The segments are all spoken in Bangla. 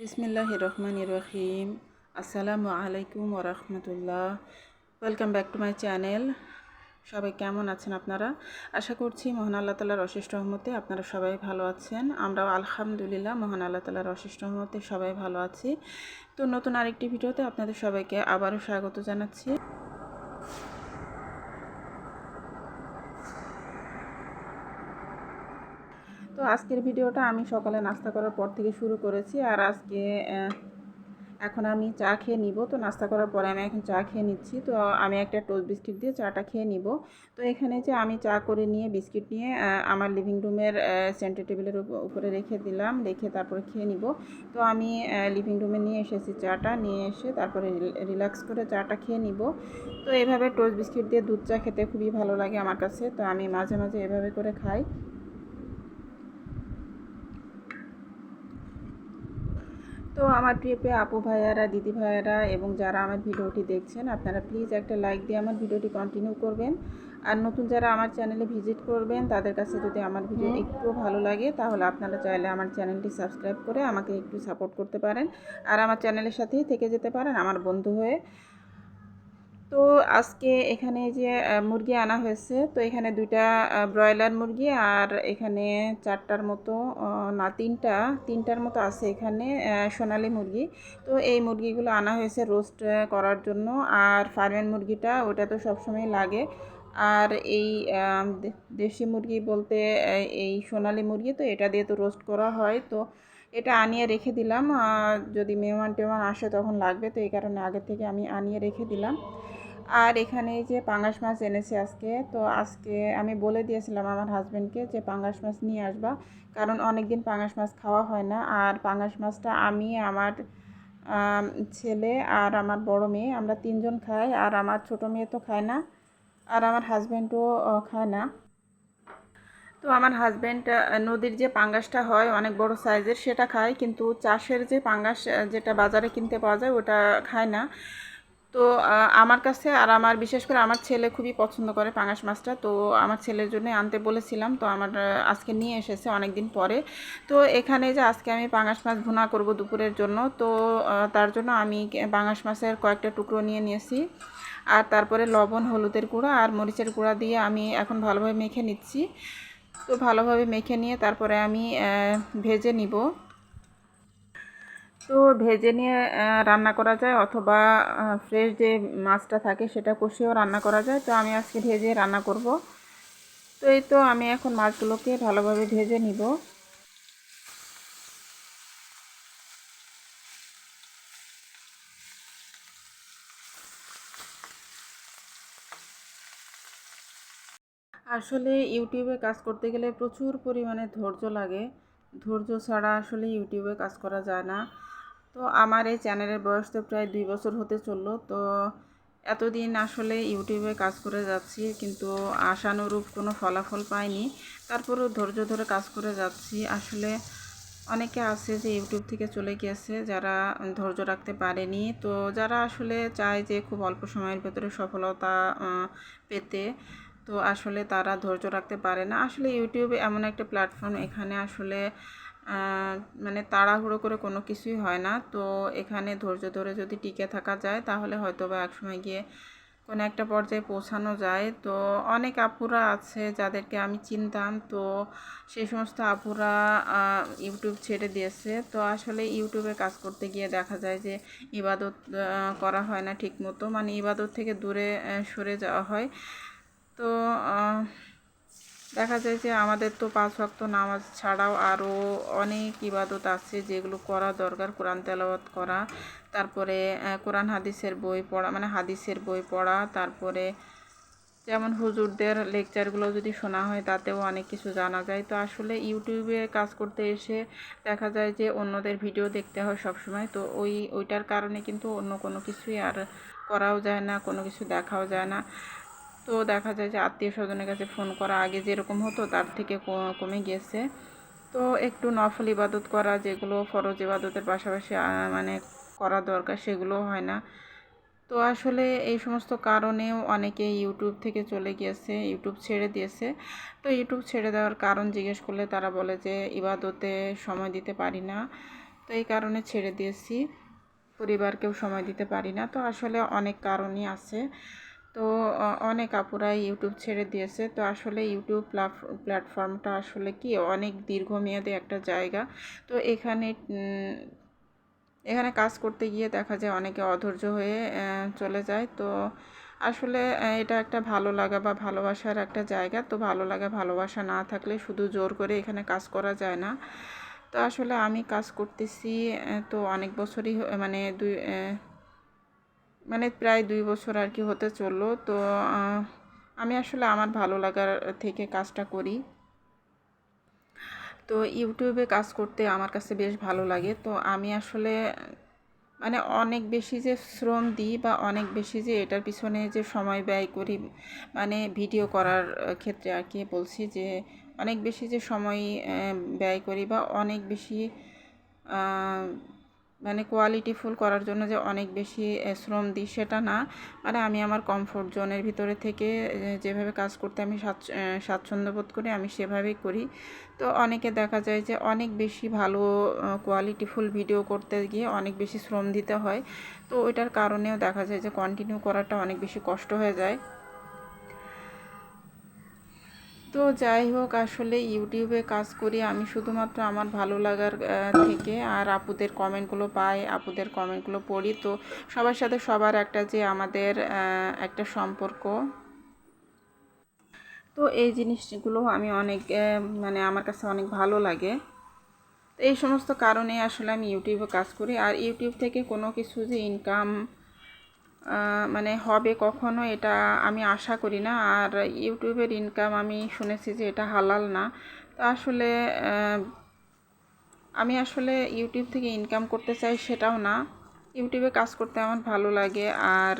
বিসমিল্লাহ রহমান রহিম। আসসালামু আলাইকুম ওরহমতুল্লাহ welcome back to my channel সবাই কেমন আছেন আপনারা? আশা করছি মহান আল্লাহ তালার অশেষ রহমতে আপনারা সবাই ভালো আছেন। আমরাও আলহামদুলিল্লাহ মহান আল্লাহ তালার অশেষ রহমতে সবাই ভালো আছি। তো নতুন আরেকটি ভিডিওতে আপনাদের সবাইকে আবারও স্বাগত জানাচ্ছি। আজকের ভিডিওটা আমি সকালে নাস্তা করার পর থেকে শুরু করেছি আর আজকে এখন আমি চা খেয়ে নিব। তো নাস্তা করার পরে আমি এখন চা খেয়ে নিচ্ছি। তো আমি একটা টোস্ট বিস্কিট দিয়ে চাটা খেয়ে নিব। তো এখানে যে আমি চা করে নিয়ে বিস্কিট নিয়ে আমার লিভিং রুমের সেন্টার টেবিলের উপরে রেখে দিলাম। রেখে তারপরে খেয়ে নিব। তো আমি লিভিং রুমে নিয়ে এসেছি চাটা। নিয়ে এসে তারপরে রিল্যাক্স করে চাটা খেয়ে নিব। তো এভাবে টোস্ট বিস্কিট দিয়ে দুধ চা খেতে খুবই ভালো লাগে আমার কাছে। তো আমি মাঝে মাঝে এভাবে করে খাই। তো আমার প্রিয় প্রিয় আপু ভাইয়ারা দিদি ভাইয়ারা এবং যারা আমার ভিডিওটি দেখছেন আপনারা প্লিজ একটা লাইক দিয়ে আমার ভিডিওটি কন্টিনিউ করবেন। আর নতুন যারা আমার চ্যানেলে ভিজিট করবেন তাদের কাছে যদি আমার ভিডিও একটু ভালো লাগে তাহলে আপনারা চাইলে আমার চ্যানেলটি সাবস্ক্রাইব করে আমাকে একটু সাপোর্ট করতে পারেন। আর আমার চ্যানেলের সাথেই থেকে যেতে পারেন আমার বন্ধু হয়ে। তো আজকে এখানে যে মুরগি আনা হয়েছে, তো এখানে দুইটা ব্রয়লার মুরগি আর এখানে চারটার মতো না, তিনটা, তিনটার মতো আছে এখানে সোনালি মুরগি। তো এই মুরগিগুলো আনা হয়েছে রোস্ট করার জন্য। আর ফার্মের মুরগিটা, ওটা তো সবসময় লাগে। আর এই দেশি মুরগি বলতে এই সোনালি মুরগি তো, এটা দিয়ে তো রোস্ট করা হয়। তো এটা আনিয়ে রেখে দিলাম। যদি মেহমান টেমান আসে তখন লাগবে, তো এই কারণে আগে থেকে আমি আনিয়ে রেখে দিলাম। আর এখানে যে পাঙ্গাস মাছ এনেছে আজকে, তো আজকে আমি বলে দিয়েছিলাম আমার হাজব্যান্ডকে যে পাঙ্গাস মাছ নিয়ে আসবা, কারণ অনেক দিন পাঙ্গাস মাছ খাওয়া হয় না। আর পাঙ্গাস মাছটা আমি, আমার ছেলে আর আমার বড় মেয়ে, আমরা তিনজন খাই, আর আমার ছোট মেয়ে তো খায় না, আর আমার হাজব্যান্ডও খায় না। তো আমার হাজব্যান্ড নদীর যে পাঙ্গাসটা হয়, অনেক বড় সাইজের সেটা খায়, কিন্তু চাষের যে পাঙ্গাস যেটা বাজারে কিনতে পাওয়া যায়, ওটা খায় না। তো আমার কাছে আর আমার, বিশেষ করে আমার ছেলে খুবই পছন্দ করে পাঙাশ মাছটা, তো আমার ছেলের জন্য আনতে বলেছিলাম, তো আমার আজকে নিয়ে এসেছে অনেক দিন পরে। তো এখানে যে আজকে আমি পাঙাশ মাছ ভুনা করব দুপুরের জন্য, তো তার জন্য আমি পাঙাশ মাছের কয়েকটা টুকরো নিয়ে নিয়েছি। আর তারপরে লবণ, হলুদের গুঁড়া আর মরিচের গুঁড়া দিয়ে আমি এখন ভালোভাবে মেখে নিচ্ছি। তো ভালোভাবে মেখে নিয়ে তারপরে আমি ভেজে নিব। তো ভেজে নিয়ে রান্না করা যায় অথবা ফ্রেশ যে মাছটা থাকে সেটা কষিয়েও রান্না করা যায়। তো আমি আজকে ভেজে রান্না করব। তো এই তো আমি এখন মাছগুলোকে ভালোভাবে ভেজে নিব। আসলে ইউটিউবে কাজ করতে গেলে প্রচুর পরিমাণে ধৈর্য লাগে। ধৈর্য ছাড়া আসলে ইউটিউবে কাজ করা যায় না। তো আমার এই চ্যানেলের বয়স তো প্রায় দুই বছর হতে চলল। তো এতদিন আসলে ইউটিউবে কাজ করে যাচ্ছি কিন্তু আশানুরূপ কোনো ফলাফল পাইনি। তারপরেও ধৈর্য ধরে কাজ করে যাচ্ছি। আসলে অনেকে আছে যে ইউটিউব থেকে চলে গিয়েছে যারা ধৈর্য রাখতে পারেনি। তো যারা আসলে চায় যে খুব অল্প সময়ের ভেতরে সফলতা পেতে তো আসলে তারা ধৈর্য রাখতে পারে না। আসলে ইউটিউবে এমন একটা প্ল্যাটফর্ম এখানে আসলে মানে তাড়াহুড়ো করে কোনো কিছুই হয় না। তো এখানে ধৈর্য ধরে যদি টিকে থাকা যায়, তাহলে হয়তো বা একসময় গিয়ে কোনো একটা পর্যায়ে পৌঁছানো যায়। তো অনেক আপুরা আছে যাদেরকে আমি চিনতাম। তো সেই সমস্ত আপুরা ইউটিউব ছেড়ে দিয়েছে। তো আসলে ইউটিউবে কাজ করতে গিয়ে দেখা যায় যে ইবাদত করা হয় না ঠিক মতো মানে ইবাদত থেকে দূরে সরে যাওয়া হয়। তো দেখা যায় যে আমাদের তো পাঁচ ভক্ত নামাজ ছাড়াও আরও অনেক ইবাদত আছে যেগুলো করা দরকার, কোরআন তেলাওয়াত করা, তারপরে কোরআন হাদিসের বই পড়া মানে হাদিসের বই পড়া, তারপরে যেমন হুজুরদের লেকচারগুলো যদি শোনা হয় তাতেও অনেক কিছু জানা যায়। তো আসলে ইউটিউবে কাজ করতে এসে দেখা যায় যে অন্যদের ভিডিও দেখতে হয় সবসময়। তো ওই, ওইটার কারণে কিন্তু অন্য কোনো কিছুই আর করাও যায় না, কোনো কিছু দেখাও যায় না। তো দেখা যায় যে আত্মীয় স্বজনের কাছে ফোন করা আগে যেরকম হতো, তার থেকে কমে গিয়েছে তো একটু নফল ইবাদত করা, যেগুলো ফরজ ইবাদতের পাশাপাশি মানে করা দরকার সেগুলো হয় না। তো আসলে এই সমস্ত কারণেও অনেকে ইউটিউব থেকে চলে গিয়েছে ইউটিউব ছেড়ে দিয়েছে। তো ইউটিউব ছেড়ে দেওয়ার কারণ জিজ্ঞেস করলে তারা বলে যে, ইবাদতে সময় দিতে পারি না। তো এই কারণে ছেড়ে দিয়েছি। পরিবারকেও সময় দিতে পারি না। তো আসলে অনেক কারণই আছে। তো অনেক আপুরাই ইউটিউব ছেড়ে দিয়েছে। তো আসলে ইউটিউব প্ল্যাটফর্মটা আসলে কি, অনেক দীর্ঘমেয়াদী একটা জায়গা। তো এখানে এখানে কাজ করতে গিয়ে দেখা যায় অনেকে অধৈর্য হয়ে চলে যায়। তো আসলে এটা একটা ভালো লাগা বা ভালোবাসার একটা জায়গা। তো ভালো লাগা, ভালোবাসা না থাকলে শুধু জোর করে এখানে কাজ করা যায় না। তো আসলে আমি কাজ করতেছি তো অনেক বছরই মানে দুই মানে প্রায় দুই বছর আর কি হতে চলল। তো আমি আসলে আমার ভালো লাগার থেকে কাজটা করি। তো ইউটিউবে কাজ করতে আমার কাছে বেশ ভালো লাগে। তো আমি আসলে মানে অনেক বেশি যে শ্রম দিই বা অনেক বেশি যে এটার পিছনে যে সময় ব্যয় করি মানে ভিডিও করার ক্ষেত্রে আর কি বলছি যে, অনেক বেশি যে সময় ব্যয় করি বা অনেক বেশি মানে কোয়ালিটিফুল করার জন্য যে অনেক বেশি শ্রম দিই সেটা না। মানে আমি আমার কমফোর্ট জোনের ভিতরে থেকে যেভাবে কাজ করতে আমি স্বাচ্ছন্দ্য বোধ করি, আমি সেভাবেই করি। তো অনেকে দেখা যায় যে অনেক বেশি ভালো কোয়ালিটিফুল ভিডিও করতে গিয়ে অনেক বেশি শ্রম দিতে হয়। তো ওইটার কারণেও দেখা যায় যে কন্টিনিউ করাটা অনেক বেশি কষ্ট হয়ে যায়। তো যাই হোক, আসলে ইউটিউবে কাজ করি আমি শুধুমাত্র আমার ভালো লাগার থেকে। আর আপুদের কমেন্টগুলো পাই, আপুদের কমেন্টগুলো পড়ি। তো সবার সাথে সবার একটা যে আমাদের একটা সম্পর্ক। তো এই জিনিসগুলো আমি অনেক মানে আমার কাছে অনেক ভালো লাগে। তো এই সমস্ত কারণে আসলে আমি ইউটিউবে কাজ করি। আর ইউটিউব থেকে কোনো কিছু যে ইনকাম মানে হবে কখনো এটা আমি আশা করি না। আর ইউটিউবের ইনকাম আমি শুনেছি যে এটা হালাল না। তো আসলে আমি আসলে ইউটিউব থেকে ইনকাম করতে চাই সেটাও না। ইউটিউবে কাজ করতে আমার ভালো লাগে। আর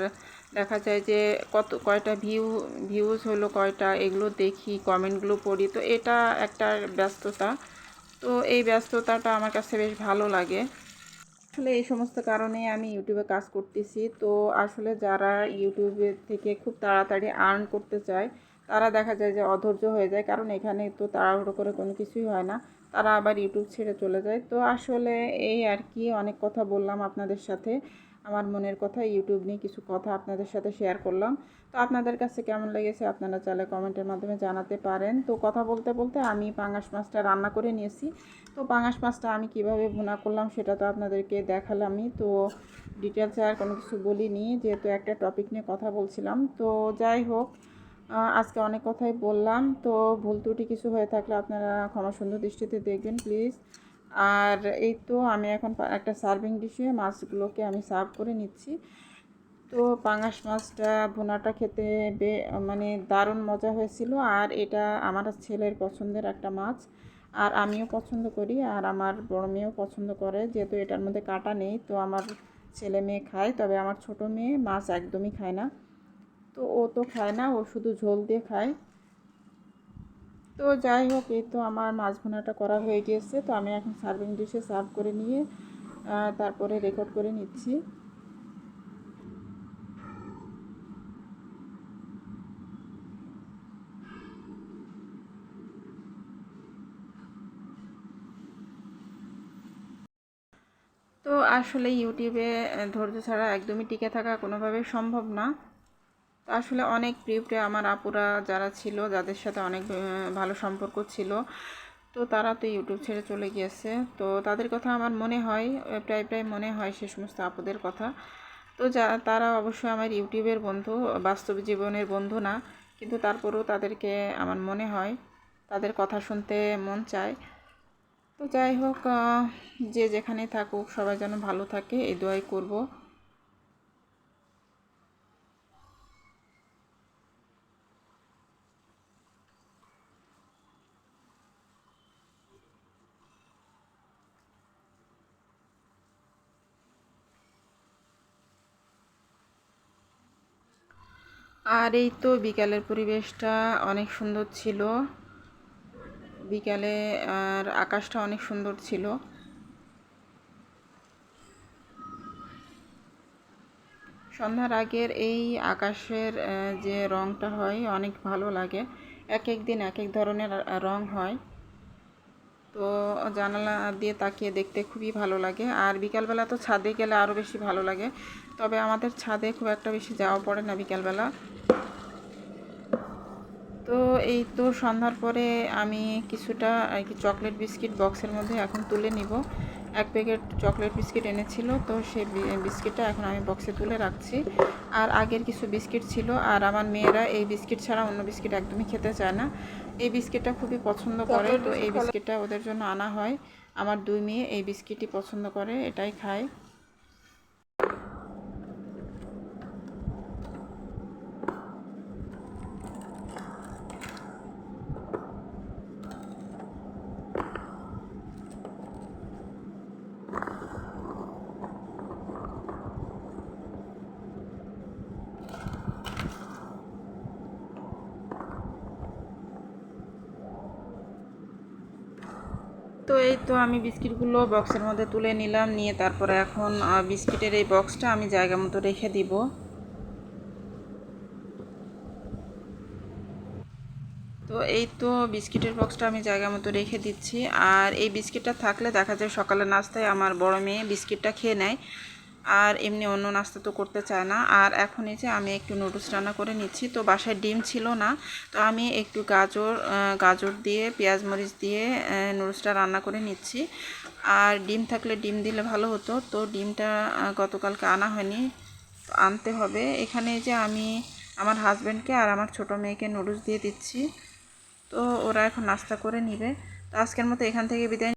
দেখা যায় যে কত, কয়টা ভিউ ভিউজ হলো কয়টা, এগুলো দেখি কমেন্টগুলো পড়ি। তো এটা একটা ব্যস্ততা। তো এই ব্যস্ততাটা আমার কাছে বেশ ভালো লাগে। আসলে এই সমস্ত কারণে আমি ইউটিউবে কাজ করতেছি। তো আসলে যারা ইউটিউবে থেকে খুব তাড়াতাড়ি আর্ন করতে চায়, তারা দেখা যায় যে অধৈর্য হয়ে যায়। কারণ এখানে তো তাড়াহুড়ো করে কোনো কিছুই হয় না। তারা আবার ইউটিউব ছেড়ে চলে যায়। তো আসলে এই আর কি, অনেক কথা বললাম আপনাদের সাথে। আমার মনের কথা ইউটিউব নিয়ে কিছু কথা আপনাদের সাথে শেয়ার করলাম। তো আপনাদের কাছে কেমন লেগেছে আপনারা চাইলে কমেন্টের মাধ্যমে জানাতে পারেন। তো কথা বলতে বলতে আমি পাঙাশ মাছটা রান্না করে নিয়েছি। তো পাঙাশ মাছটা আমি কীভাবে ভুনা করলাম সেটা তো আপনাদেরকে দেখালামই। তো ডিটেলসে আর কোনো কিছু বলিনি, যেহেতু একটা টপিক নিয়ে কথা বলছিলাম। তো যাই হোক আজকে অনেক কথাই বললাম। তো ভুল ত্রুটি কিছু হয়ে থাকলে আপনারা ক্ষমা সুন্দর দৃষ্টিতে দেখবেন প্লিজ আর এই তো আমি এখন একটা সার্ভিং ডিশে মাছগুলোকে আমি সার্ভ করে নিচ্ছি। তো পাঙাশ মাছটা, ভুনাটা খেতে বে মানে দারুণ মজা হয়েছিল। আর এটা আমার ছেলের পছন্দের একটা মাছ। আর আমিও পছন্দ করি, আর আমার বড় মেয়েও পছন্দ করে। যেহেতু এটার মধ্যে কাটা নেই, তো আমার ছেলে মেয়ে খায়, তবে আমার ছোট মেয়ে মাছ একদমই খায় না। তো ও তো খায় না, ও শুধু ঝোল দিয়ে খায়। তো যাই হোক, এই তো আমার মাছ ভুনাটা করা হয়ে গিয়েছে। তো আমি এখন সার্ভিং ডিশে সার্ভ করে নিয়ে তারপরে রেকর্ড করে নিচ্ছি। তো আসলে ইউটিউবে ধৈর্য ছাড়া একদমই টিকে থাকা কোনোভাবেই সম্ভব না। আসলে অনেক প্রিয় আমার আপুরা যারা ছিল, যাদের সাথে অনেক ভালো সম্পর্ক ছিল, তো তারা তো ইউটিউব ছেড়ে চলে গিয়েছে। তো তাদের কথা আমার মনে হয় প্রায় প্রায় মনে হয় সে সমস্ত আপুদের কথা। তো যা, তারা অবশ্যই আমার ইউটিউবের বন্ধু, বাস্তব জীবনের বন্ধু না, কিন্তু তারপরেও তাদেরকে আমার মনে হয়, তাদের কথা শুনতে মন চায়। তো যাই হোক যে যেখানে থাকুক, সবাই যেন ভালো থাকে, এই দোয়াই করব। আর এই তো বিকালের পরিবেশটা অনেক সুন্দর ছিল। বিকালে আর আকাশটা অনেক সুন্দর ছিল। সন্ধ্যার আগের এই আকাশের যে রংটা হয় অনেক ভালো লাগে। এক এক দিন এক এক ধরনের রং হয়। তো জানালা দিয়ে তাকিয়ে দেখতে খুবই ভালো লাগে। আর বিকালবেলা তো ছাদে গেলে আরও বেশি ভালো লাগে। তবে আমাদের ছাদে খুব একটা বেশি যাওয়া পড়ে না বিকালবেলা। তো এই তো সন্ধ্যার পরে আমি কিছুটা আর কি চকলেট বিস্কিট বক্সের মধ্যে এখন তুলে নিব। এক প্যাকেট চকলেট বিস্কিট এনেছিল তো সেই বিস্কিটটা এখন আমি বক্সে তুলে রাখছি। আর আগের কিছু বিস্কিট ছিল আর আমার মেয়েরা এই বিস্কিট ছাড়া অন্য বিস্কিট একদমই খেতে চায় না। এই বিস্কিটটা খুবই পছন্দ করে তো এই বিস্কিটটা ওদের জন্য আনা হয়। আমার দুই মেয়ে এই বিস্কিটই পছন্দ করে এটাই খায়। এই তো আমি বিস্কিটগুলো বক্সের মধ্যে তুলে নিলাম, নিয়ে তারপরে এখন বিস্কিটের এই বক্সটা আমি জায়গা মতো রেখে দিব। তো এই তো বিস্কিটের বক্সটা আমি জায়গা মতো রেখে দিচ্ছি। আর এই বিস্কিটটা থাকলে দেখা যায় সকালে নাস্তায় আমার বড় মেয়ে বিস্কিটটা খেয়ে নেয়। আর এমনি অন্য নাস্তা তো করতে চায় না। আর এখন এই যে আমি একটু নুডলস রান্না করে নিচ্ছি, তো বাসায় ডিম ছিল না। তো আমি একটু গাজর গাজর দিয়ে, পেঁয়াজ মরিচ দিয়ে নুডলসটা রান্না করে নিচ্ছি। আর ডিম থাকলে ডিম দিলে ভালো হতো। তো ডিমটা গতকালকে আনা হয়নি। আনতে হবে। এখানে যে আমি আমার হাজব্যান্ডকে আর আমার ছোটো মেয়েকে নুডলস দিয়ে দিচ্ছি। তো ওরা এখন নাস্তা করে নিবে। তো আজকের মতো এখান থেকে বিদায়